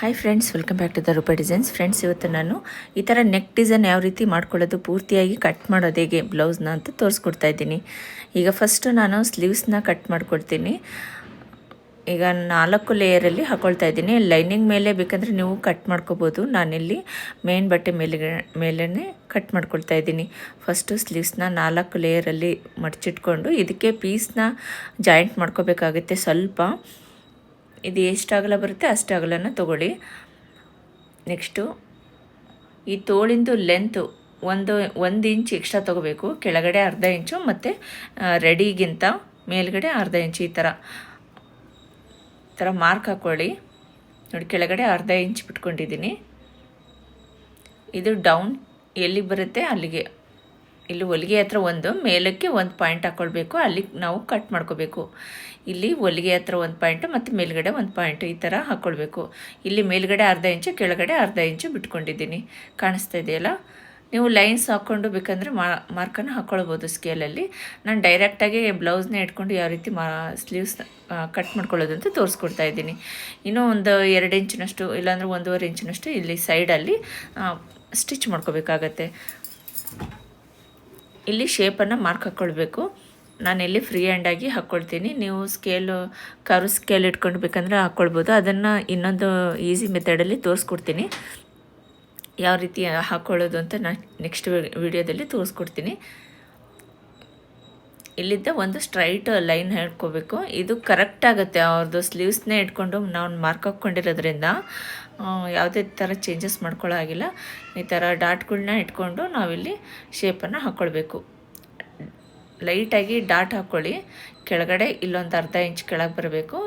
Hi friends welcome back to the Roopa designs friends ಇವತ್ತು ನಾನು ಈ ಥರ ನೆಕ್ ಡಿಸೈನ್ ಯಾವ ರೀತಿ ಮಾಡ್ಕೊಳ್ಳೋದು ಪೂರ್ತಿಯಾಗಿ ಕಟ್ ಮಾಡೋದು ಹೇಗೆ ಬ್ಲೌಸ್ನ ಅಂತ ತೋರಿಸ್ಕೊಡ್ತಾ ಇದ್ದೀನಿ. ಈಗ ಫಸ್ಟು ನಾನು ಸ್ಲೀವ್ಸ್ನ ಕಟ್ ಮಾಡ್ಕೊಡ್ತೀನಿ. ಈಗ ನಾಲ್ಕು ಲೇಯರಲ್ಲಿ ಹಾಕೊಳ್ತಾ ಇದ್ದೀನಿ. ಲೈನಿಂಗ್ ಮೇಲೆ ಬೇಕಂದರೆ ನೀವು ಕಟ್ ಮಾಡ್ಕೋಬೋದು. ನಾನಿಲ್ಲಿ ಮೇನ್ ಬಟ್ಟೆ ಮೇಲೆ ಮೇಲೇ ಕಟ್ ಮಾಡ್ಕೊಳ್ತಾ ಇದ್ದೀನಿ. ಫಸ್ಟು ಸ್ಲೀವ್ಸ್ನ ನಾಲ್ಕು ಲೇಯರಲ್ಲಿ ಮಡಚಿಟ್ಕೊಂಡು ಇದಕ್ಕೆ ಪೀಸ್ನ ಜಾಯಿಂಟ್ ಮಾಡ್ಕೋಬೇಕಾಗುತ್ತೆ ಸ್ವಲ್ಪ. ಇದು ಎಷ್ಟು ಅಗಲ ಬರುತ್ತೆ ಅಷ್ಟು ಅಗಲನ ತೊಗೊಳ್ಳಿ. ನೆಕ್ಸ್ಟು, ಈ ತೋಳಿಂದು ಲೆಂತು ಒಂದು ಒಂದು ಇಂಚ್ ಎಕ್ಸ್ಟ್ರಾ ತೊಗೋಬೇಕು. ಕೆಳಗಡೆ ಅರ್ಧ ಇಂಚು ಮತ್ತು ರೆಡಿಗಿಂತ ಮೇಲ್ಗಡೆ ಅರ್ಧ ಇಂಚು ಈ ಥರ ಥರ ಮಾರ್ಕ್ ಹಾಕ್ಕೊಳ್ಳಿ ನೋಡಿ, ಕೆಳಗಡೆ ಅರ್ಧ ಇಂಚ್ ಬಿಟ್ಕೊಂಡಿದ್ದೀನಿ. ಇದು ಡೌನ್ ಎಲ್ಲಿ ಬರುತ್ತೆ ಅಲ್ಲಿಗೆ. ಇಲ್ಲಿ ಹೊಲಿಗೆ ಹತ್ರ ಒಂದು, ಮೇಲಕ್ಕೆ ಒಂದು ಪಾಯಿಂಟ್ ಹಾಕ್ಕೊಳ್ಬೇಕು ಅಲ್ಲಿ ನಾವು ಕಟ್ ಮಾಡ್ಕೋಬೇಕು. ಇಲ್ಲಿ ಹೊಲಿಗೆ ಹತ್ರ ಒಂದು ಪಾಯಿಂಟ್ ಮತ್ತು ಮೇಲ್ಗಡೆ ಒಂದು ಪಾಯಿಂಟ್ ಈ ಥರ ಹಾಕ್ಕೊಳ್ಬೇಕು ಇಲ್ಲಿ ಮೇಲ್ಗಡೆ ಅರ್ಧ ಇಂಚು ಕೆಳಗಡೆ ಅರ್ಧ ಇಂಚು ಬಿಟ್ಕೊಂಡಿದ್ದೀನಿ. ಕಾಣಿಸ್ತಾ ಇದೆಯಲ್ಲ? ನೀವು ಲೈನ್ಸ್ ಹಾಕ್ಕೊಂಡು ಬೇಕಂದರೆ ಮಾರ್ಕನ್ನು ಹಾಕ್ಕೊಳ್ಬೋದು ಸ್ಕೇಲಲ್ಲಿ ನಾನು ಡೈರೆಕ್ಟಾಗಿ ಬ್ಲೌಸ್ನ ಇಟ್ಕೊಂಡು ಯಾವ ರೀತಿ ಮಾ ಸ್ಲೀವ್ಸ್ ಕಟ್ ಮಾಡ್ಕೊಳ್ಳೋದು ಅಂತ ತೋರಿಸ್ಕೊಡ್ತಾ ಇದ್ದೀನಿ. ಇನ್ನೂ ಒಂದು ಎರಡು ಇಂಚಿನಷ್ಟು ಇಲ್ಲಾಂದ್ರೆ ಒಂದೂವರೆ ಇಂಚಿನಷ್ಟು ಇಲ್ಲಿ ಸೈಡಲ್ಲಿ ಸ್ಟಿಚ್ ಮಾಡ್ಕೋಬೇಕಾಗತ್ತೆ. ಇಲ್ಲಿ ಶೇಪನ್ನು ಮಾರ್ಕ್ ಹಾಕ್ಕೊಳ್ಬೇಕು ನಾನು ಇಲ್ಲಿ ಫ್ರೀ ಹ್ಯಾಂಡಾಗಿ ಹಾಕ್ಕೊಳ್ತೀನಿ ನೀವು ಸ್ಕೇಲು ಕರು ಸ್ಕೇಲ್ ಇಟ್ಕೊಂಡು ಬೇಕಂದರೆ ಹಾಕ್ಕೊಳ್ಬೋದು ಅದನ್ನು ಇನ್ನೊಂದು ಈಸಿ ಮೆಥಡಲ್ಲಿ ತೋರಿಸ್ಕೊಡ್ತೀನಿ. ಯಾವ ರೀತಿ ಹಾಕ್ಕೊಳ್ಳೋದು ಅಂತ ನಾನು ನೆಕ್ಸ್ಟ್ ವಿಡಿಯೋದಲ್ಲಿ ತೋರಿಸ್ಕೊಡ್ತೀನಿ. ಇಲ್ಲಿದ್ದ ಒಂದು ಸ್ಟ್ರೈಟ್ ಲೈನ್ ಹೇಳ್ಕೋಬೇಕು ಇದು ಕರೆಕ್ಟ್ ಆಗುತ್ತೆ. ಅವ್ರದ್ದು ಸ್ಲೀವ್ಸ್ನೇ ಇಟ್ಕೊಂಡು ನಾವು ಮಾರ್ಕ್ ಹಾಕ್ಕೊಂಡಿರೋದ್ರಿಂದ ಯಾವುದೇ ಥರ ಚೇಂಜಸ್ ಮಾಡ್ಕೊಳ್ಳೋ ಆಗಿಲ್ಲ ಈ ಥರ ಡಾಟ್ಗಳನ್ನ ಇಟ್ಕೊಂಡು ನಾವಿಲ್ಲಿ ಶೇಪನ್ನು ಹಾಕ್ಕೊಳ್ಬೇಕು ಲೈಟಾಗಿ ಡಾಟ್ ಹಾಕ್ಕೊಳ್ಳಿ. ಕೆಳಗಡೆ ಇಲ್ಲೊಂದು ಅರ್ಧ ಇಂಚ್ ಕೆಳಗೆ ಬರಬೇಕು.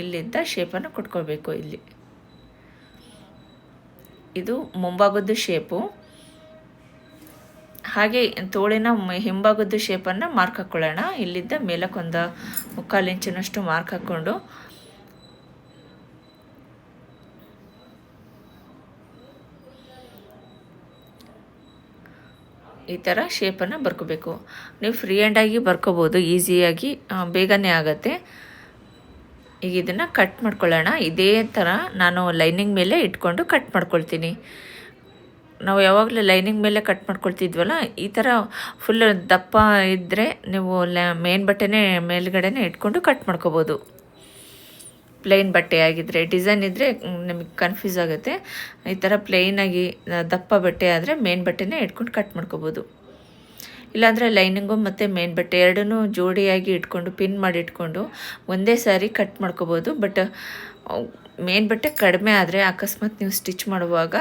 ಇಲ್ಲಿಂದ ಶೇಪನ್ನು ಕೊಟ್ಕೊಳ್ಬೇಕು ಇಲ್ಲಿ. ಇದು ಮುಂಭಾಗದ್ದು ಶೇಪು ಹಾಗೆ ತೋಳಿನ ಹಿಂಭಾಗದ್ದು ಶೇಪನ್ನು ಮಾರ್ಕ್ ಹಾಕ್ಕೊಳ್ಳೋಣ ಇಲ್ಲಿದ್ದ ಮೇಲಕ್ಕೊಂದು ಮುಕ್ಕಾಲು ಇಂಚಿನಷ್ಟು ಮಾರ್ಕ್ ಹಾಕ್ಕೊಂಡು ಈ ಥರ ಶೇಪನ್ನು ಬರ್ಕೋಬೇಕು. ನೀವು ಫ್ರೀ ಹ್ಯಾಂಡಾಗಿ ಬರ್ಕೋಬೋದು ಈಸಿಯಾಗಿ ಬೇಗನೆ ಆಗುತ್ತೆ. ಈಗ ಇದನ್ನು ಕಟ್ ಮಾಡ್ಕೊಳ್ಳೋಣ. ಇದೇ ಥರ ನಾನು ಲೈನಿಂಗ್ ಮೇಲೆ ಇಟ್ಕೊಂಡು ಕಟ್ ಮಾಡ್ಕೊಳ್ತೀನಿ. ನಾವು ಯಾವಾಗಲೂ ಲೈನಿಂಗ್ ಮೇಲೆ ಕಟ್ ಮಾಡ್ಕೊಳ್ತಿದ್ವಲ್ಲ, ಈ ಥರ ಫುಲ್ ದಪ್ಪ ಇದ್ದರೆ ನೀವು ಮೇನ್ ಬಟ್ಟೆನೇ ಮೇಲ್ಗಡೆನೇ ಇಟ್ಕೊಂಡು ಕಟ್ ಮಾಡ್ಕೋಬೋದು. ಪ್ಲೇನ್ ಬಟ್ಟೆ ಆಗಿದ್ರೆ ಡಿಸೈನ್ ಇದ್ದರೆ ನಿಮಗೆ ಕನ್ಫ್ಯೂಸ್ ಆಗುತ್ತೆ. ಈ ಥರ ಪ್ಲೇನಾಗಿ ದಪ್ಪ ಬಟ್ಟೆ ಆದರೆ ಮೇನ್ ಬಟ್ಟೆನೇ ಇಟ್ಕೊಂಡು ಕಟ್ ಮಾಡ್ಕೋಬೋದು. ಇಲ್ಲಾಂದರೆ ಲೈನಿಂಗು ಮತ್ತು ಮೇನ್ ಬಟ್ಟೆ ಎರಡನ್ನೂ ಜೋಡಿಯಾಗಿ ಇಟ್ಕೊಂಡು ಪಿನ್ ಮಾಡಿ ಇಟ್ಕೊಂಡು ಒಂದೇ ಸಾರಿ ಕಟ್ ಮಾಡ್ಕೋಬೋದು. ಬಟ್ ಮೇನ್ ಬಟ್ಟೆ ಕಡಿಮೆ ಆದರೆ ಅಕಸ್ಮಾತ್ ನೀವು ಸ್ಟಿಚ್ ಮಾಡುವಾಗ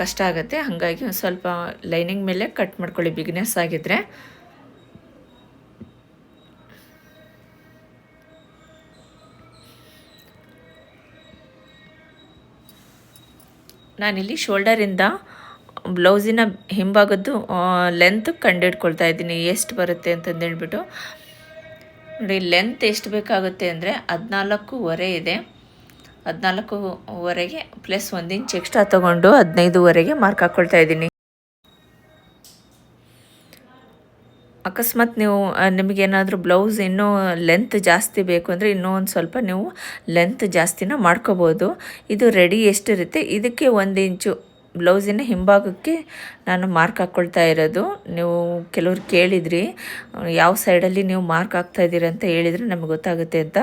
ಕಷ್ಟ ಆಗುತ್ತೆ. ಹಾಗಾಗಿ ಒಂದು ಸ್ವಲ್ಪ ಲೈನಿಂಗ್ ಮೇಲೆ ಕಟ್ ಮಾಡ್ಕೊಳ್ಳಿ ಬಿಗ್ನೆಸ್ ಆಗಿದ್ದರೆ ನಾನಿಲ್ಲಿ ಶೋಲ್ಡರಿಂದ ಬ್ಲೌಸಿನ ಹಿಂಭಾಗದ್ದು ಲೆಂತ್ ಕಂಡಿಡ್ಕೊಳ್ತಾ ಇದ್ದೀನಿ. ಎಷ್ಟು ಬರುತ್ತೆ ಅಂತಂದೇಳ್ಬಿಟ್ಟು ನೋಡಿ ಲೆಂತ್ ಎಷ್ಟು ಬೇಕಾಗುತ್ತೆ ಅಂದರೆ ಹದಿನಾಲ್ಕೂವರೆ ಇದೆ. ಹದಿನಾಲ್ಕೂವರೆಗೆ ಪ್ಲಸ್ ಒಂದು ಇಂಚ್ ಎಕ್ಸ್ಟ್ರಾ ತೊಗೊಂಡು ಹದಿನೈದುವರೆಗೆ ಮಾರ್ಕ್ ಹಾಕ್ಕೊಳ್ತಾ ಇದ್ದೀನಿ. ಅಕಸ್ಮಾತ್ ನೀವು ನಿಮಗೇನಾದರೂ ಬ್ಲೌಸ್ ಇನ್ನೂ ಲೆಂತ್ ಜಾಸ್ತಿ ಬೇಕು ಅಂದರೆ ಇನ್ನೂ ಒಂದು ಸ್ವಲ್ಪ ನೀವು ಲೆಂತ್ ಜಾಸ್ತಿನ ಮಾಡ್ಕೋಬೋದು. ಇದು ರೆಡಿ ಎಷ್ಟಿರುತ್ತೆ? ಇದಕ್ಕೆ ಒಂದು ಇಂಚು ಬ್ಲೌಸಿನ ಹಿಂಭಾಗಕ್ಕೆ ನಾನು ಮಾರ್ಕ್ ಹಾಕ್ಕೊಳ್ತಾ ಇರೋದು. ನೀವು ಕೆಲವ್ರು ಕೇಳಿದ್ರಿ, ಯಾವ ಸೈಡಲ್ಲಿ ನೀವು ಮಾರ್ಕ್ ಹಾಕ್ತಾ ಇದ್ದೀರಿ ಅಂತ ಹೇಳಿದರೆ ನಮಗೆ ಗೊತ್ತಾಗುತ್ತೆ ಅಂತ.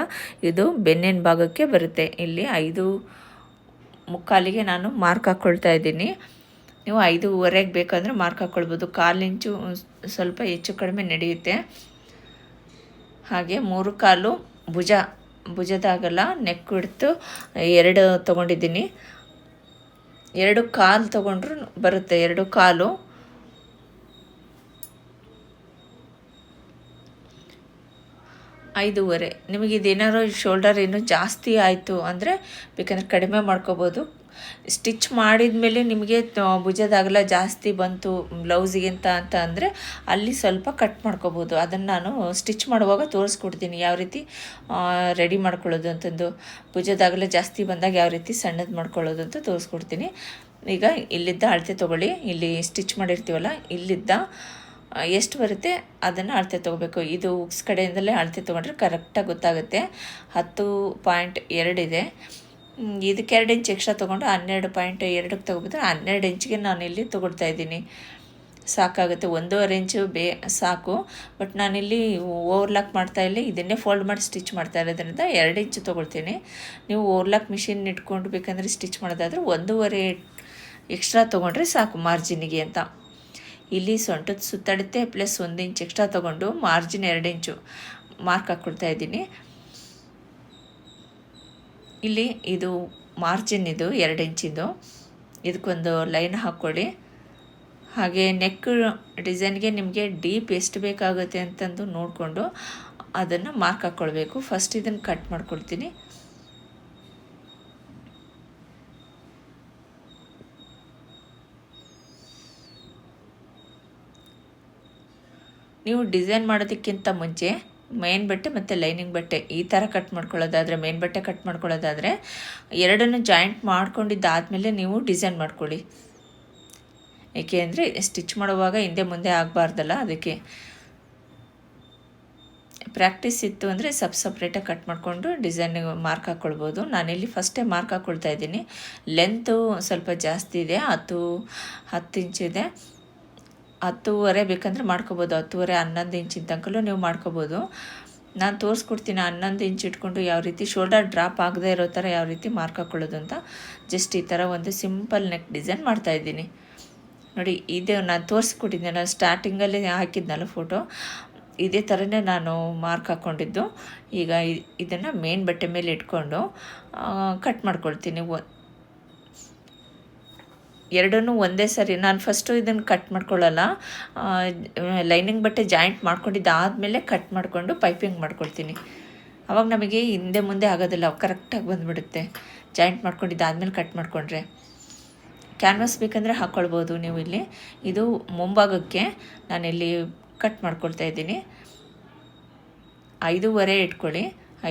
ಇದು ಬೆನ್ನಿನ ಭಾಗಕ್ಕೆ ಬರುತ್ತೆ. ಇಲ್ಲಿ ಐದು ಮುಕ್ಕಾಲಿಗೆ ನಾನು ಮಾರ್ಕ್ ಹಾಕ್ಕೊಳ್ತಾ ಇದ್ದೀನಿ. ನೀವು ಐದೂವರೆಗೆ ಬೇಕಂದರೆ ಮಾರ್ಕ್ ಹಾಕ್ಕೊಳ್ಬೋದು ಕಾಲು ಇಂಚು ಸ್ವಲ್ಪ ಹೆಚ್ಚು ಕಡಿಮೆ ನಡೆಯುತ್ತೆ. ಹಾಗೆ ಮೂರು ಕಾಲು ಭುಜ, ಭುಜದಾಗಲ್ಲ ನೆಕ್ ಹಿಡ್ತು ಎರಡು ತೊಗೊಂಡಿದ್ದೀನಿ. ಎರಡು ಕಾಲು ತೊಗೊಂಡ್ರು ಬರುತ್ತೆ, ಎರಡು ಕಾಲು. ಐದೂವರೆ. ನಿಮಗೆ ಶೋಲ್ಡರ್ ಏನು ಜಾಸ್ತಿ ಆಯಿತು ಅಂದರೆ, ಬೇಕಂದ್ರೆ ಕಡಿಮೆ ಮಾಡ್ಕೋಬೋದು. ಸ್ಟಿಚ್ ಮಾಡಿದ ಮೇಲೆ ನಿಮಗೆ ಭುಜದಾಗಲ ಜಾಸ್ತಿ ಬಂತು ಬ್ಲೌಸಿಗಿಂತ ಅಂತ ಅಂದರೆ ಅಲ್ಲಿ ಸ್ವಲ್ಪ ಕಟ್ ಮಾಡ್ಕೋಬೋದು. ಅದನ್ನು ನಾನು ಸ್ಟಿಚ್ ಮಾಡುವಾಗ ತೋರಿಸ್ಕೊಡ್ತೀನಿ. ಯಾವ ರೀತಿ ರೆಡಿ ಮಾಡ್ಕೊಳ್ಳೋದು ಅಂತಂದು ಭುಜದಾಗಲ ಜಾಸ್ತಿ ಬಂದಾಗ ಯಾವ ರೀತಿ ಸಣ್ಣದು ಮಾಡ್ಕೊಳ್ಳೋದು ಅಂತ ತೋರಿಸ್ಕೊಡ್ತೀನಿ. ಈಗ ಇಲ್ಲಿದ್ದ ಅಳತೆ ತೊಗೊಳ್ಳಿ. ಇಲ್ಲಿ ಸ್ಟಿಚ್ ಮಾಡಿರ್ತೀವಲ್ಲ, ಇಲ್ಲಿದ್ದ ಎಷ್ಟು ಬರುತ್ತೆ ಅದನ್ನು ಅಳತೆ ತೊಗೋಬೇಕು. ಇದು ಉಕ್ಸ್ ಕಡೆಯಿಂದಲೇ ಅಳತೆ ತೊಗೊಂಡ್ರೆ ಕರೆಕ್ಟಾಗಿ ಗೊತ್ತಾಗುತ್ತೆ. ಹತ್ತು ಪಾಯಿಂಟ್ ಎರಡಿದೆ ಇದಕ್ಕೆ ಎರಡು ಇಂಚ್ ಎಕ್ಸ್ಟ್ರಾ ತೊಗೊಂಡು ಹನ್ನೆರಡು ಪಾಯಿಂಟ್ ಎರಡಕ್ಕೆ ತೊಗೊಬಿಟ್ರೆ ಹನ್ನೆರಡು ಇಂಚಿಗೆ ನಾನು ಇಲ್ಲಿ ತೊಗೊಳ್ತಾ ಇದ್ದೀನಿ. ಸಾಕಾಗುತ್ತೆ, ಒಂದೂವರೆ ಇಂಚು ಬೇ, ಸಾಕು. ಬಟ್ ನಾನಿಲ್ಲಿ ಓವರ್ಲಾಕ್ ಮಾಡ್ತಾ ಇಲ್ಲ ಇದನ್ನೇ ಫೋಲ್ಡ್ ಮಾಡಿ ಸ್ಟಿಚ್ ಮಾಡ್ತಾ ಇರೋದ್ರಿಂದ ಎರಡು ಇಂಚು ತೊಗೊಳ್ತೀನಿ. ನೀವು ಓವರ್ಲಾಕ್ ಮಿಷಿನ್ ಇಟ್ಕೊಂಡು ಬೇಕಂದರೆ ಸ್ಟಿಚ್ ಮಾಡೋದಾದ್ರೆ ಒಂದೂವರೆ ಎಕ್ಸ್ಟ್ರಾ ತೊಗೊಂಡ್ರೆ ಸಾಕು ಮಾರ್ಜಿನಿಗೆ ಅಂತ. ಇಲ್ಲಿ ಸೊಂಟದ ಸುತ್ತಾಡುತ್ತೆ ಪ್ಲಸ್ ಒಂದು ಇಂಚ್ ಎಕ್ಸ್ಟ್ರಾ ತೊಗೊಂಡು ಮಾರ್ಜಿನ್ ಎರಡು ಇಂಚು ಮಾರ್ಕ್ ಹಾಕ್ಕೊಳ್ತಾ ಇದ್ದೀನಿ. ಇಲ್ಲಿ ಇದು ಮಾರ್ಜಿನ್ ಇದು ಎರಡು ಇಂಚಿದು ಇದಕ್ಕೊಂದು ಲೈನ್ ಹಾಕ್ಕೊಳ್ಳಿ. ಹಾಗೆ ನೆಕ್ ಡಿಸೈನ್ಗೆ ನಿಮಗೆ ಡೀಪ್ ಎಷ್ಟು ಬೇಕಾಗುತ್ತೆ ಅಂತಂದು ನೋಡಿಕೊಂಡು ಅದನ್ನು ಮಾರ್ಕ್ ಹಾಕ್ಕೊಳ್ಬೇಕು. ಫಸ್ಟ್ ಇದನ್ನು ಕಟ್ ಮಾಡ್ಕೊಳ್ತೀನಿ. ನೀವು ಡಿಸೈನ್ ಮಾಡೋದಕ್ಕಿಂತ ಮುಂಚೆ ಮೇನ್ ಬಟ್ಟೆ ಮತ್ತು ಲೈನಿಂಗ್ ಬಟ್ಟೆ ಈ ಥರ ಕಟ್ ಮಾಡ್ಕೊಳ್ಳೋದಾದರೆ, ಮೇನ್ ಬಟ್ಟೆ ಕಟ್ ಮಾಡ್ಕೊಳ್ಳೋದಾದರೆ ಎರಡನ್ನು ಜಾಯಿಂಟ್ ಮಾಡ್ಕೊಂಡಿದ್ದಾದಮೇಲೆ ನೀವು ಡಿಸೈನ್ ಮಾಡ್ಕೊಳ್ಳಿ. ಏಕೆ ಅಂದರೆ ಸ್ಟಿಚ್ ಮಾಡುವಾಗ ಹಿಂದೆ ಮುಂದೆ ಆಗಬಾರ್ದಲ್ಲ ಅದಕ್ಕೆ. ಪ್ರಾಕ್ಟೀಸ್ ಇತ್ತು ಅಂದರೆ ಸಬ್ ಸಪ್ರೇಟಾಗಿ ಕಟ್ ಮಾಡಿಕೊಂಡು ಡಿಸೈನಿಗೆ ಮಾರ್ಕ್ ಹಾಕ್ಕೊಳ್ಬೋದು. ನಾನಿಲ್ಲಿ ಫಸ್ಟೇ ಮಾರ್ಕ್ ಹಾಕ್ಕೊಳ್ತಾ ಇದ್ದೀನಿ. ಲೆಂತು ಸ್ವಲ್ಪ ಜಾಸ್ತಿ ಇದೆ, ಹತ್ತು ಹತ್ತು ಇಂಚಿದೆ ಹತ್ತೂವರೆ ಬೇಕಂದ್ರೆ ಮಾಡ್ಕೋಬೋದು. ಹತ್ತುವರೆ, ಹನ್ನೊಂದು ಇಂಚಿನ ತನಕಲ್ಲೂ ನೀವು ಮಾಡ್ಕೋಬೋದು. ನಾನು ತೋರಿಸ್ಕೊಡ್ತೀನಿ ಹನ್ನೊಂದು ಇಂಚ್ ಇಟ್ಕೊಂಡು ಯಾವ ರೀತಿ ಶೋಲ್ಡರ್ ಡ್ರಾಪ್ ಆಗದೆ ಇರೋ ಥರ ಯಾವ ರೀತಿ ಮಾರ್ಕ್ ಹಾಕ್ಕೊಳ್ಳೋದು ಅಂತ ಜಸ್ಟ್ ಈ ಥರ ಒಂದು ಸಿಂಪಲ್ ನೆಕ್ ಡಿಸೈನ್ ಮಾಡ್ತಾಯಿದ್ದೀನಿ ನೋಡಿ, ಇದೇ ನಾನು ತೋರಿಸ್ಕೊಟ್ಟಿದ್ದೆ. ಸ್ಟಾರ್ಟಿಂಗಲ್ಲಿ ಹಾಕಿದ್ನಲ್ಲ ಫೋಟೋ, ಇದೇ ಥರನೇ ನಾನು ಮಾರ್ಕ್ ಹಾಕ್ಕೊಂಡಿದ್ದು ಈಗ ಇದನ್ನು ಮೇನ್ ಬಟ್ಟೆ ಮೇಲೆ ಇಟ್ಕೊಂಡು ಕಟ್ ಮಾಡ್ಕೊಳ್ತೀನಿ. ಎರಡನ್ನೂ ಒಂದೇ ಸರಿ. ನಾನು ಫಸ್ಟು ಇದನ್ನು ಕಟ್ ಮಾಡ್ಕೊಳ್ಳಲ್ಲ. ಲೈನಿಂಗ್ ಬಟ್ಟೆ ಜಾಯಿಂಟ್ ಮಾಡ್ಕೊಂಡಿದ್ದಾದಮೇಲೆ ಕಟ್ ಮಾಡಿಕೊಂಡು ಪೈಪಿಂಗ್ ಮಾಡ್ಕೊಳ್ತೀನಿ. ಅವಾಗ ನಮಗೆ ಹಿಂದೆ ಮುಂದೆ ಆಗೋದಿಲ್ಲ. ಕರೆಕ್ಟಾಗಿ ಬಂದುಬಿಡುತ್ತೆ. ಜಾಯಿಂಟ್ ಮಾಡ್ಕೊಂಡಿದ್ದಾದಮೇಲೆ ಕಟ್ ಮಾಡಿಕೊಂಡ್ರೆ. ಕ್ಯಾನ್ವಾಸ್ ಬೇಕಂದರೆ ಹಾಕ್ಕೊಳ್ಬೋದು ನೀವು ಇಲ್ಲಿ. ಇದು ಮುಂಭಾಗಕ್ಕೆ ನಾನಿಲ್ಲಿ ಕಟ್ ಮಾಡ್ಕೊಳ್ತಾ ಇದ್ದೀನಿ. ಐದೂವರೆ ಇಟ್ಕೊಳ್ಳಿ.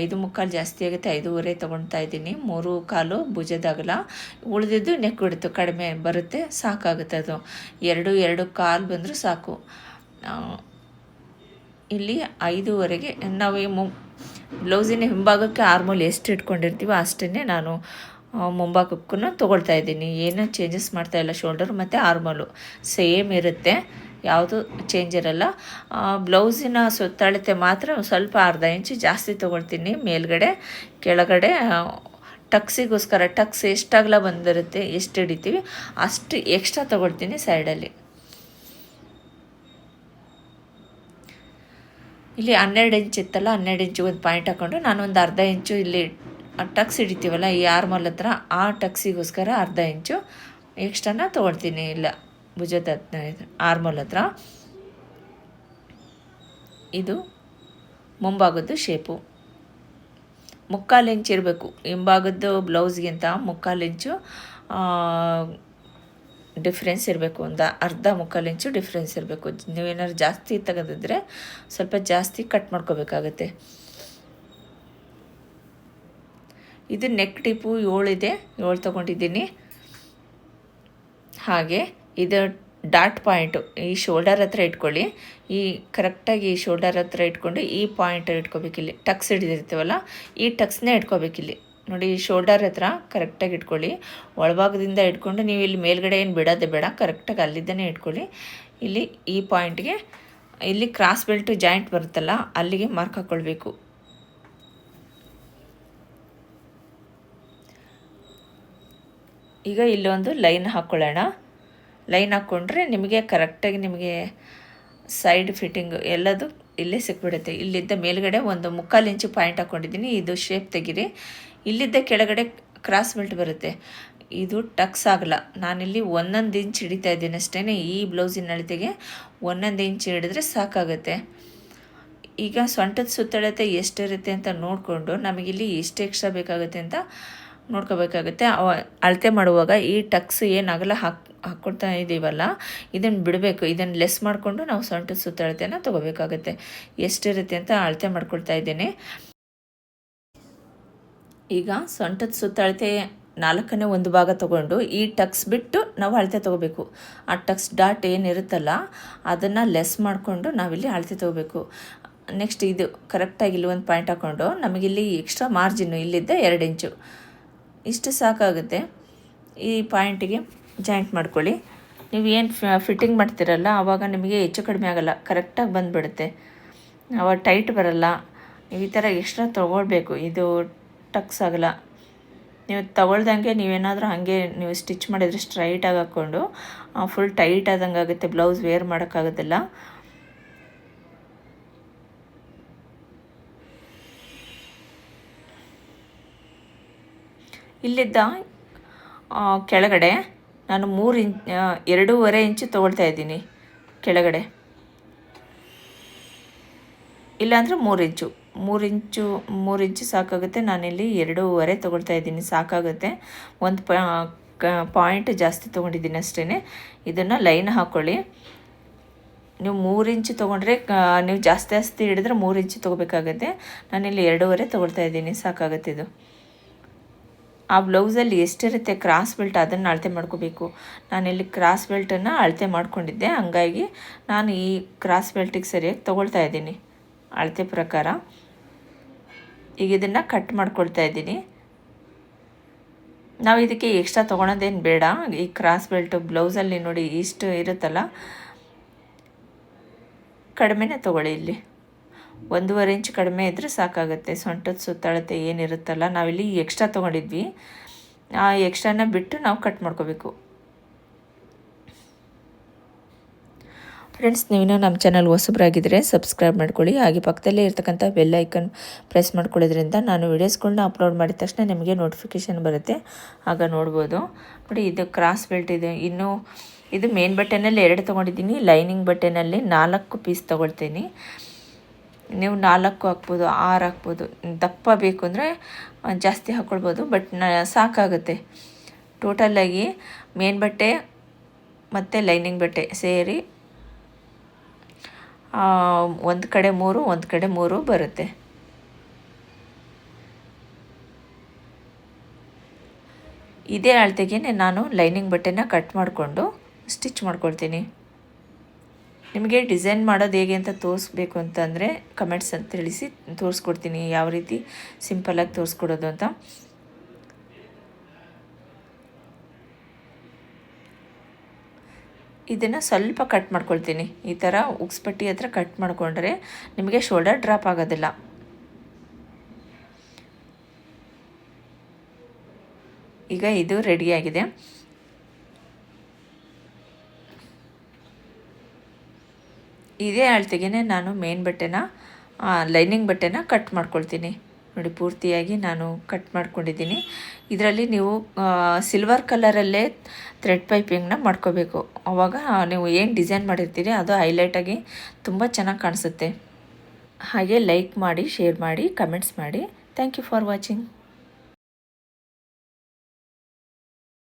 ಐದು ಮುಕ್ಕಾಲು ಜಾಸ್ತಿ ಆಗುತ್ತೆ, ಐದೂವರೆ ತೊಗೊಳ್ತಾ ಇದ್ದೀನಿ. ಮೂರು ಕಾಲು ಭುಜದಾಗಲ್ಲ ಉಳಿದಿದ್ದು ನೆಕ್ ಬಿಡ್ತು ಕಡಿಮೆ ಬರುತ್ತೆ, ಸಾಕಾಗುತ್ತೆ ಅದು. ಎರಡು ಎರಡು ಕಾಲು ಬಂದರೂ ಸಾಕು. ಇಲ್ಲಿ ಐದೂವರೆಗೆ ನಾವು ಈ ಮು, ಬ್ಲೌಸಿನ ಹಿಂಭಾಗಕ್ಕೆ ಆರ್ಮೋಲ್ ಎಷ್ಟು ಇಟ್ಕೊಂಡಿರ್ತೀವೋ ಅಷ್ಟನ್ನೇ ನಾನು ಮುಂಭಾಗಕ್ಕೂ ತೊಗೊಳ್ತಾ ಇದ್ದೀನಿ. ಏನೂ ಚೇಂಜಸ್ ಮಾಡ್ತಾಯಿಲ್ಲ ಶೋಲ್ಡರ್ ಮತ್ತು ಆರ್ಮೋಲು ಸೇಮ್ ಇರುತ್ತೆ. ಯಾವುದು ಚೇಂಜ್ ಇರಲ್ಲ. ಬ್ಲೌಸಿನ ಸುತ್ತಳತೆ ಮಾತ್ರ ಸ್ವಲ್ಪ ಅರ್ಧ ಇಂಚು ಜಾಸ್ತಿ ತೊಗೊಳ್ತೀನಿ. ಮೇಲ್ಗಡೆ, ಕೆಳಗಡೆ ಟಕ್ಸಿಗೋಸ್ಕರ ಟಕ್ಸ್ ಎಷ್ಟಾಗಲ ಬಂದಿರುತ್ತೆ, ಎಷ್ಟು ಹಿಡಿತೀವಿ, ಅಷ್ಟು ಎಕ್ಸ್ಟ್ರಾ ತೊಗೊಳ್ತೀನಿ ಸೈಡಲ್ಲಿ ಇಲ್ಲಿ ಹನ್ನೆರಡು ಇಂಚ್ ಇತ್ತಲ್ಲ, ಹನ್ನೆರಡು ಇಂಚು ಒಂದು ಪಾಯಿಂಟ್ ಹಾಕ್ಕೊಂಡು ನಾನು ಒಂದು ಅರ್ಧ ಇಂಚು ಇಲ್ಲಿ ಟಕ್ಸ್ ಹಿಡಿತೀವಲ್ಲ, ಈ ಆರ್ಮಲ್ ಹತ್ರ ಆ ಟಕ್ಸಿಗೋಸ್ಕರ ಅರ್ಧ ಇಂಚು ಎಕ್ಸ್ಟ್ರಾನ ತೊಗೊಳ್ತೀನಿ ಇಲ್ಲ. ಭುಜದ ಆರ್ಮೋಲ್ ಹತ್ರ. ಇದು ಮುಂಭಾಗದ್ದು ಶೇಪು ಮುಕ್ಕಾಲು ಇಂಚ್ ಇರಬೇಕು. ಹಿಂಭಾಗದ್ದು ಬ್ಲೌಸ್ಗಿಂತ ಮುಕ್ಕಾಲು ಇಂಚು ಡಿಫ್ರೆನ್ಸ್ ಇರಬೇಕು ಒಂದು. ಅರ್ಧ ಮುಕ್ಕಾಲು ಇಂಚು ಡಿಫ್ರೆನ್ಸ್ ಇರಬೇಕು. ನೀವೇನಾದ್ರು ಜಾಸ್ತಿ ತೆಗೆದಿದ್ರೆ ಸ್ವಲ್ಪ ಜಾಸ್ತಿ ಕಟ್ ಮಾಡ್ಕೋಬೇಕಾಗತ್ತೆ. ಇದು ನೆಕ್ ಟಿಪ್ಪು ಏಳಿದೆ ಏಳು ತೊಗೊಂಡಿದ್ದೀನಿ. ಹಾಗೆ ಇದು ಡಾಟ್ ಪಾಯಿಂಟು. ಈ ಶೋಲ್ಡರ್ ಹತ್ರ ಇಟ್ಕೊಳ್ಳಿ. ಈ ಕರೆಕ್ಟಾಗಿ ಈ ಶೋಲ್ಡರ್ ಹತ್ರ ಇಟ್ಕೊಂಡು ಈ ಪಾಯಿಂಟ್ ಇಟ್ಕೋಬೇಕಿಲ್ಲಿ ಟಕ್ಸ್ ಹಿಡಿದಿರ್ತೀವಲ್ಲ, ಈ ಟಕ್ಸ್ನೇ ಇಟ್ಕೋಬೇಕಿಲ್ಲಿ ನೋಡಿ, ಈ ಶೋಲ್ಡರ್ ಹತ್ರ ಕರೆಕ್ಟಾಗಿ ಇಟ್ಕೊಳ್ಳಿ. ಒಳಭಾಗದಿಂದ ಇಟ್ಕೊಂಡು ನೀವು ಇಲ್ಲಿ ಮೇಲ್ಗಡೆ ಏನು ಬಿಡೋದೇ ಬೇಡ, ಕರೆಕ್ಟಾಗಿ ಅಲ್ಲಿದ್ದನೇ ಇಟ್ಕೊಳ್ಳಿ. ಇಲ್ಲಿ ಈ ಪಾಯಿಂಟ್ಗೆ, ಇಲ್ಲಿ ಕ್ರಾಸ್ ಬೆಲ್ಟು ಜಾಯಿಂಟ್ ಬರುತ್ತಲ್ಲ, ಅಲ್ಲಿಗೆ ಮಾರ್ಕ್ ಹಾಕ್ಕೊಳ್ಬೇಕು ಈಗ ಇಲ್ಲೊಂದು ಲೈನ್ ಹಾಕ್ಕೊಳ್ಳೋಣ ಲೈನ್ ಹಾಕ್ಕೊಂಡ್ರೆ ನಿಮಗೆ ಕರೆಕ್ಟಾಗಿ ನಿಮಗೆ ಸೈಡ್ ಫಿಟ್ಟಿಂಗ್ ಎಲ್ಲದು ಇಲ್ಲೇ ಸಿಕ್ಬಿಡುತ್ತೆ. ಇಲ್ಲಿದ್ದ ಮೇಲ್ಗಡೆ ಒಂದು ಮುಕ್ಕಾಲು ಇಂಚು ಪಾಯಿಂಟ್ ಹಾಕ್ಕೊಂಡಿದ್ದೀನಿ ಇದು ಶೇಪ್ ತೆಗೀರಿ. ಇಲ್ಲಿದ್ದ ಕೆಳಗಡೆ ಕ್ರಾಸ್ ಬೆಲ್ಟ್ ಬರುತ್ತೆ. ಇದು ಟಕ್ಸ್ ಆಗಲ್ಲ. ನಾನಿಲ್ಲಿ ಒಂದೊಂದು ಇಂಚ್ ಹಿಡಿತಾ ಇದ್ದೀನಿ ಅಷ್ಟೇ ಈ ಬ್ಲೌಸಿನ ಅಳತೆಗೆ ಒಂದೊಂದು ಇಂಚ್ ಹಿಡಿದ್ರೆ ಸಾಕಾಗುತ್ತೆ. ಈಗ ಸೊಂಟದ ಸುತ್ತಳತೆ ಎಷ್ಟಿರುತ್ತೆ ಅಂತ ನೋಡಿಕೊಂಡು ನಮಗಿಲ್ಲಿ ಎಷ್ಟು ಎಕ್ಸ್ಟ್ರಾ ಬೇಕಾಗುತ್ತೆ ಅಂತ ನೋಡ್ಕೋಬೇಕಾಗುತ್ತೆ. ಅಳತೆ ಮಾಡುವಾಗ ಈ ಟಕ್ಸ್ ಏನು ಅಗಲ ಹಾಕ್ ಹಾಕ್ಕೊಳ್ತಾ ಇದ್ದೀವಲ್ಲ ಇದನ್ನು ಬಿಡಬೇಕು. ಇದನ್ನು ಲೆಸ್ ಮಾಡಿಕೊಂಡು ನಾವು ಸೊಂಟದ ಸುತ್ತಳತೆನ ತೊಗೋಬೇಕಾಗುತ್ತೆ. ಎಷ್ಟಿರುತ್ತೆ ಅಂತ ಅಳತೆ ಮಾಡ್ಕೊಳ್ತಾ ಇದ್ದೀನಿ. ಈಗ ಸೊಂಟದ ಸುತ್ತಳತೆ ನಾಲ್ಕನೇ ಒಂದು ಭಾಗ ತಗೊಂಡು ಈ ಟಕ್ಸ್ ಬಿಟ್ಟು ನಾವು ಅಳತೆ ತೊಗೋಬೇಕು. ಆ ಟಕ್ಸ್ ಡಾಟ್ ಏನಿರುತ್ತಲ್ಲ, ಅದನ್ನು ಲೆಸ್ ಮಾಡಿಕೊಂಡು ನಾವಿಲ್ಲಿ ಅಳತೆ ತೊಗೋಬೇಕು. ನೆಕ್ಸ್ಟ್ ಇದು ಕರೆಕ್ಟಾಗಿ ಇಲ್ಲಿ ಒಂದು ಪಾಯಿಂಟ್ ಹಾಕ್ಕೊಂಡು ನಮಗಿಲ್ಲಿ ಎಕ್ಸ್ಟ್ರಾ ಮಾರ್ಜಿನ್ನು ಇಲ್ಲಿದ್ದ ಎರಡು ಇಂಚು. ಇಷ್ಟು ಸಾಕಾಗುತ್ತೆ ಈ ಪಾಯಿಂಟಿಗೆ ಜಾಯಿಂಟ್ ಮಾಡ್ಕೊಳ್ಳಿ. ನೀವು ಏನು ಫಿಟ್ಟಿಂಗ್ ಮಾಡ್ತೀರಲ್ಲ ಆವಾಗ ನಿಮಗೆ ಹೆಚ್ಚು ಕಡಿಮೆ ಆಗಲ್ಲ. ಕರೆಕ್ಟಾಗಿ ಬಂದುಬಿಡುತ್ತೆ. ಆವಾಗ ಟೈಟ್ ಬರಲ್ಲ. ನೀವು ಈ ಥರ ಎಕ್ಸ್ಟ್ರಾ ತೊಗೊಳ್ಬೇಕು. ಇದು ಟಕ್ಸ್ ಆಗಲ್ಲ. ನೀವು ತಗೊಳ್ದಂಗೆ ನೀವೇನಾದರೂ ಹಾಗೆ ನೀವು ಸ್ಟಿಚ್ ಮಾಡಿದರೆ ಸ್ಟ್ರೈಟಾಗಿ ಹಾಕ್ಕೊಂಡು ಫುಲ್ ಟೈಟ್ ಆದಂಗೆ ಆಗುತ್ತೆ ಬ್ಲೌಸ್ ವೇರ್ ಮಾಡೋಕ್ಕಾಗೋದಿಲ್ಲ. ಇಲ್ಲಿದ್ದ ಕೆಳಗಡೆ ನಾನು ಮೂರು ಇಂಚ್ ಎರಡೂವರೆ ಇಂಚು ತೊಗೊಳ್ತಾ ಇದ್ದೀನಿ, ಕೆಳಗಡೆ. ಇಲ್ಲಾಂದರೆ ಮೂರು ಇಂಚು ಮೂರು ಇಂಚು ಮೂರು ಇಂಚು ಸಾಕಾಗುತ್ತೆ. ನಾನಿಲ್ಲಿ ಎರಡೂವರೆ ತೊಗೊಳ್ತಾ ಇದ್ದೀನಿ, ಸಾಕಾಗುತ್ತೆ. ಒಂದು ಪಾಯಿಂಟ್ ಜಾಸ್ತಿ ತೊಗೊಂಡಿದ್ದೀನಿ ಅಷ್ಟೇ ಇದನ್ನು ಲೈನ್ ಹಾಕ್ಕೊಳ್ಳಿ ನೀವು ಮೂರು ಇಂಚು ತೊಗೊಂಡ್ರೆ ನೀವು ಜಾಸ್ತಿ ಜಾಸ್ತಿ ಹಿಡಿದ್ರೆ ಮೂರು ಇಂಚು ತೊಗೋಬೇಕಾಗತ್ತೆ. ನಾನಿಲ್ಲಿ ಎರಡೂವರೆ ತೊಗೊಳ್ತಾ ಇದ್ದೀನಿ, ಸಾಕಾಗುತ್ತೆ ಇದು. ಆ ಬ್ಲೌಸಲ್ಲಿ ಎಷ್ಟಿರುತ್ತೆ ಕ್ರಾಸ್ ಬೆಲ್ಟ್ ಅದನ್ನು ಅಳತೆ ಮಾಡ್ಕೋಬೇಕು. ನಾನಿಲ್ಲಿ ಕ್ರಾಸ್ ಬೆಲ್ಟನ್ನು ಅಳತೆ ಮಾಡ್ಕೊಂಡಿದ್ದೆ. ಹಂಗಾಗಿ ನಾನು ಈ ಕ್ರಾಸ್ ಬೆಲ್ಟಿಗೆ ಸರಿಯಾಗಿ ತೊಗೊಳ್ತಾ ಇದ್ದೀನಿ. ಅಳತೆ ಪ್ರಕಾರ. ಈಗ ಇದನ್ನು ಕಟ್ ಮಾಡ್ಕೊಳ್ತಾ ಇದ್ದೀನಿ. ನಾವು ಇದಕ್ಕೆ ಎಕ್ಸ್ಟ್ರಾ ತೊಗೊಳೋದೇನು ಬೇಡ. ಈ ಕ್ರಾಸ್ ಬೆಲ್ಟು ಬ್ಲೌಸಲ್ಲಿ ನೋಡಿ ಇಷ್ಟು ಇರುತ್ತಲ್ಲ? ಕಡಿಮೆನೇ ತೊಗೊಳ್ಳಿ ಇಲ್ಲಿ. ಒಂದೂವರೆ ಇಂಚ್ ಕಡಿಮೆ ಇದ್ದರೆ ಸಾಕಾಗುತ್ತೆ. ಸೊಂಟದ ಸುತ್ತಳತೆ ಏನಿರುತ್ತಲ್ಲ, ನಾವಿಲ್ಲಿ ಎಕ್ಸ್ಟ್ರಾ ತೊಗೊಂಡಿದ್ವಿ. ಆ ಎಕ್ಸ್ಟ್ರಾನ ಬಿಟ್ಟು ನಾವು ಕಟ್ ಮಾಡ್ಕೋಬೇಕು. ಫ್ರೆಂಡ್ಸ್ ನೀವಿನ್ನೂ ನಮ್ಮ ಚಾನಲ್ ಹೊಸಬ್ರಾಗಿದ್ದರೆ ಸಬ್ಸ್ಕ್ರೈಬ್ ಮಾಡ್ಕೊಳ್ಳಿ. ಹಾಗೆ ಪಕ್ಕದಲ್ಲೇ ಇರ್ತಕ್ಕಂಥ ಬೆಲ್ ಐಕನ್ ಪ್ರೆಸ್ ಮಾಡ್ಕೊಳ್ಳೋದ್ರಿಂದ ನಾನು ವೀಡಿಯೋಸ್ಗಳನ್ನ ಅಪ್ಲೋಡ್ ಮಾಡಿದ ತಕ್ಷಣ ನಿಮಗೆ ನೋಟಿಫಿಕೇಷನ್ ಬರುತ್ತೆ. ಆಗ ನೋಡ್ಬೋದು. ನೋಡಿ, ಇದು ಕ್ರಾಸ್ ಬೆಲ್ಟ್ ಇದೆ. ಇನ್ನು ಇದು ಮೇನ್ ಬಟ್ಟೆನಲ್ಲಿ ಎರಡು ತೊಗೊಂಡಿದ್ದೀನಿ. ಲೈನಿಂಗ್ ಬಟ್ಟೆನಲ್ಲಿ ನಾಲ್ಕು ಪೀಸ್ ತೊಗೊಳ್ತೀನಿ. ನೀವು ನಾಲ್ಕು ಹಾಕ್ಬೋದು, ಆರು ಹಾಕ್ಬೋದು, ದಪ್ಪ ಬೇಕು ಅಂದರೆ ಜಾಸ್ತಿ ಹಾಕ್ಕೊಳ್ಬೋದು ಬಟ್ನ, ಸಾಕಾಗುತ್ತೆ. ಟೋಟಲಾಗಿ ಮೇನ್ ಬಟ್ಟೆ ಮತ್ತು ಲೈನಿಂಗ್ ಬಟ್ಟೆ ಸೇರಿ ಒಂದು ಕಡೆ ಮೂರು, ಒಂದು ಕಡೆ ಮೂರು ಬರುತ್ತೆ. ಇದೇ ಅಳತೆಗೆ ನಾನು ಲೈನಿಂಗ್ ಬಟ್ಟೆನ ಕಟ್ ಮಾಡಿಕೊಂಡು ಸ್ಟಿಚ್ ಮಾಡ್ಕೊಳ್ತೀನಿ. ನಿಮಗೆ ಡಿಸೈನ್ ಮಾಡೋದು ಹೇಗೆ ಅಂತ ತೋರಿಸ್ಬೇಕು ಅಂತಂದರೆ ಕಮೆಂಟ್ಸ್ ಅಂತ ತಿಳಿಸಿ ತೋರಿಸ್ಕೊಡ್ತೀನಿ ಯಾವ ರೀತಿ ಸಿಂಪಲಾಗಿ ತೋರಿಸ್ಕೊಡೋದು ಅಂತ. ಇದನ್ನು ಸ್ವಲ್ಪ ಕಟ್ ಮಾಡ್ಕೊಳ್ತೀನಿ. ಈ ಥರ ಉಕ್ಸ್ಪಟ್ಟಿ ಹತ್ರ ಕಟ್ ಮಾಡಿಕೊಂಡ್ರೆ ನಿಮಗೆ ಶೋಲ್ಡರ್ ಡ್ರಾಪ್ ಆಗೋದಿಲ್ಲ. ಈಗ ಇದು ರೆಡಿಯಾಗಿದೆ ಇದೇ ಅಳತೆಗೆ ನಾನು ಮೇನ್ ಬಟ್ಟೆನ ಲೈನಿಂಗ್ ಬಟ್ಟೆನ ಕಟ್ ಮಾಡ್ಕೊಳ್ತೀನಿ. ನೋಡಿ, ಪೂರ್ತಿಯಾಗಿ ನಾನು ಕಟ್ ಮಾಡ್ಕೊಂಡಿದ್ದೀನಿ. ಇದರಲ್ಲಿ ನೀವು ಸಿಲ್ವರ್ ಕಲರಲ್ಲೇ ಥ್ರೆಡ್ ಪೈಪಿಂಗ್ನ ಮಾಡ್ಕೋಬೇಕು. ಆವಾಗ ನೀವು ಏನು ಡಿಸೈನ್ ಮಾಡಿರ್ತೀರಿ, ಅದು ಹೈಲೈಟಾಗಿ ತುಂಬ ಚೆನ್ನಾಗಿ ಕಾಣಿಸುತ್ತೆ. ಹಾಗೆ ಲೈಕ್ ಮಾಡಿ ಶೇರ್ ಮಾಡಿ ಕಮೆಂಟ್ಸ್ ಮಾಡಿ. Thank you for watching